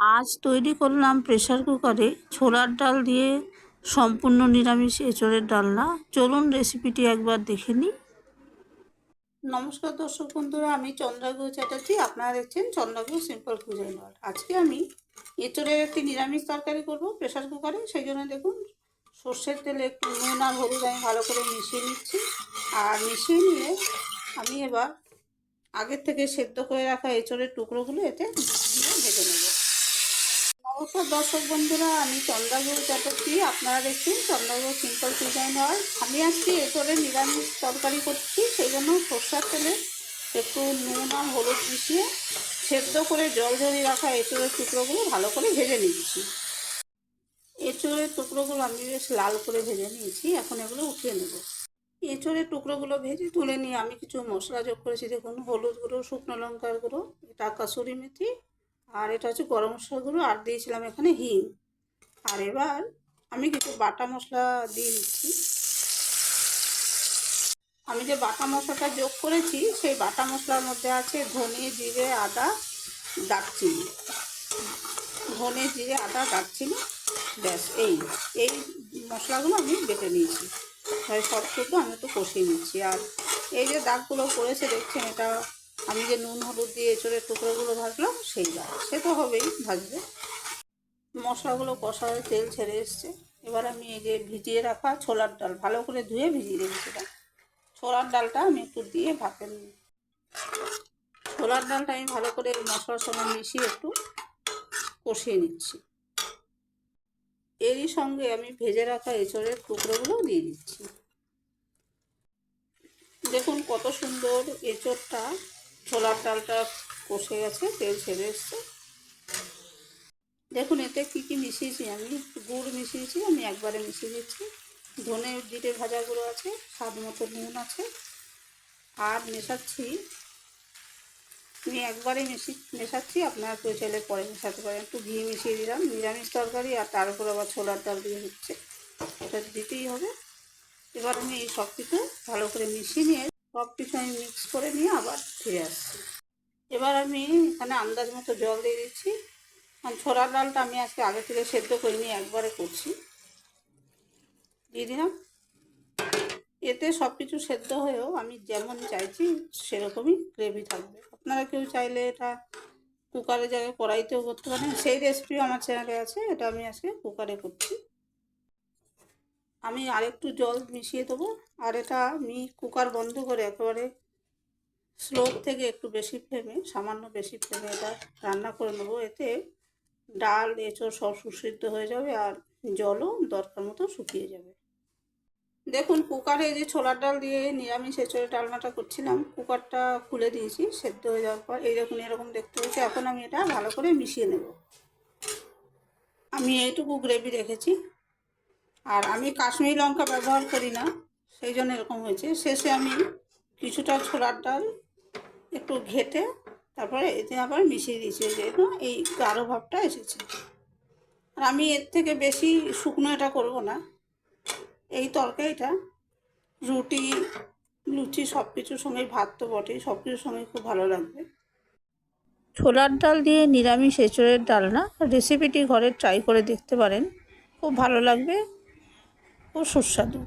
আজ তৈরি করলাম প্রেশার কুকারে ছোলার ডাল দিয়ে সম্পূর্ণ নিরামিষ এঁচড়ের ডালনা চলুন রেসিপিটি একবার দেখে নিই। নমস্কার দর্শক বন্ধুরা, আমি চন্দ্রাগু চ্যাটার্জি, আপনারা দেখছেন চন্দ্রাগু সিম্পল কুজাইন ওয়ার্ল্ড আজকে আমি এঁচড়ের একটি নিরামিষ তরকারি করব প্রেসার কুকারে সেই জন্য দেখুন, সর্ষের তেলে নুন আর হলুদ আমি ভালো করে মিশিয়ে নিচ্ছি। আর মিশিয়ে নিয়ে আমি এবার আগের থেকে সেদ্ধ করে রাখা এঁচড়ের টুকরোগুলো এতে ভেজে নেব। দর্শক বন্ধুরা, আমি চন্দ্রাগুড় চ্যাটার্জি। আপনারা দেখছেন চন্দ্রাগুড় সিম্পল ডিজাইন হয় আমি আজকে এঁচড়ের নিরামিষ তরকারি করছি, সেই জন্য সর্ষার তেলে একটু নুন আর হলুদ মিশিয়ে সেদ্ধ করে জল ঝরিয়ে রাখা এঁচড়ের টুকরোগুলো ভালো করে ভেজে নিচ্ছি। এঁচড়ের টুকরোগুলো আমি বেশ লাল করে ভেজে নিয়েছি, এখন এগুলো উঠিয়ে নেব। এঁচড়ের টুকরোগুলো ভেজে তুলে নিয়ে আমি কিছু মশলা যোগ করেছি। দেখুন, হলুদ গুঁড়ো, শুকনো লঙ্কার গুঁড়ো, এটা কাসুরি মেথি আর এটা হচ্ছে গরম মশলা গুঁড়ো আর দিয়েছিলাম এখানে হিং। আর এবার আমি কিছু বাটা মশলা দিয়ে দিচ্ছি। আমি যে বাটা মশলাটা যোগ করেছি, সেই বাটা মশলার মধ্যে আছে ধনে, জিরে, আদা, দারচিনি। ধনে, জিরে, আদা, দারচিনি, ব্যাস, এই এই মশলাগুলো আমি বেটে নিয়েছি। সব শুধু আমি একটু কষিয়ে নিচ্ছি। আর এই যে দাগগুলো পড়েছে, দেখছেন, এটা আমি যে নুন, হলুদ দিয়ে এঁচড়ের টুকরোগুলো ভাজলাম, সেই দাগ সে তো হবেই, ভাজবে। মশলাগুলো কষা হয়ে তেল ছেড়ে এসছে। এবার আমি এই যে ভিজিয়ে রাখা ছোলার ডাল, ভালো করে ধুয়ে ভিজিয়ে রেখেছিলাম ছোলার ডালটা আমি একটু দিয়ে ভাপে নিই। ছোলার ডালটা আমি ভালো করে মশলার সঙ্গে মিশিয়ে একটু কষিয়ে নিচ্ছি। এরই সঙ্গে আমি ভেজে রাখা এঁচড়ের টুকরোগুলো দিয়ে দিচ্ছি। দেখুন কত সুন্দর এঁচড়টা ছোলার ডালটা কষে গেছে, তেল ছেড়ে এসছে। দেখুন, এতে কী কী মিশিয়েছি আমি? গুড় মিশিয়েছি, আমি একবারে মিশিয়ে দিচ্ছি। ধনে জিরে ভাজা গুঁড়ো আছে, স্বাদ মতো নুন আছে। আর মেশাচ্ছি, আমি একবারে মিশি, মেশাচ্ছি, আপনার চাইলে পরে মেশাতে পারেন। একটু ঘি মিশিয়ে দিলাম, নিরামিষ তরকারি, আর তার উপর আবার ছোলার ডাল দিয়ে হচ্ছে। এটা দিতেই হবে। এবার আমি এই সব কিছু ভালো করে মিশিয়ে নিয়ে সব কিছু আমি মিক্স করে নিয়ে আবার ফিরে আসছি। এবার আমি এখানে আন্দাজ মতো জল দিয়ে দিচ্ছি। কারণ ছোলার ডালটা আমি আজকে আগে থেকে সেদ্ধ করে নিয়ে একবারে করছি। দিয়ে দিলাম। এতে সব কিছু সেদ্ধ হয়েও আমি যেমন চাইছি সেরকমই গ্রেভি থাকবে। আপনারা কেউ চাইলে এটা কুকারে জায়গায় কড়াইতেও করতে পারেন। সেই রেসিপিও আমার চ্যানেলে আছে, এটা আমি আজকে কুকারে করছি। আমি আরেকটু জল মিশিয়ে দেবো। আর এটা আমি কুকার বন্ধ করে একেবারে স্লো থেকে একটু বেশি ফ্লেমে, সামান্য বেশি ফ্লেমে এটা রান্না করে নেব। এতে ডাল, এঁচড় সব সুসিদ্ধ হয়ে যাবে আর জলও দরকার মতো শুকিয়ে যাবে। দেখুন, কুকারে যে ছোলার ডাল দিয়ে নিরামিষ এঁচড়ের ডালনাটা করছিলাম, কুকারটা খুলে দিয়েছি, সেদ্ধ হয়ে যাওয়ার পর এই দেখুন, এরকম দেখতে হয়েছে। এখন আমি এটা ভালো করে মিশিয়ে নেব। আমি এইটুকু গ্রেভি রেখেছি। আর আমি কাশ্মীরি লঙ্কা ব্যবহার করি না, সেই জন্য এরকম হয়েছে। শেষে আমি কিছুটা ছোলার ডাল একটু ঘেটে তারপরে এতে আবার মিশিয়ে দিয়েছি যেহেতু এই গাঢ় ভাবটা এসেছে। আর আমি এর থেকে বেশি শুকনো এটা করব না। এই তরকারিটা, রুটি, লুচি সব কিছুর সঙ্গে, ভাত তো বটেই সব কিছুর সঙ্গে খুব ভালো লাগবে। ছোলার ডাল দিয়ে নিরামিষ এঁচড়ের ডালনা রেসিপিটি ঘরে ট্রাই করে দেখতে পারেন। খুব ভালো লাগবে ও সুস্বাদু।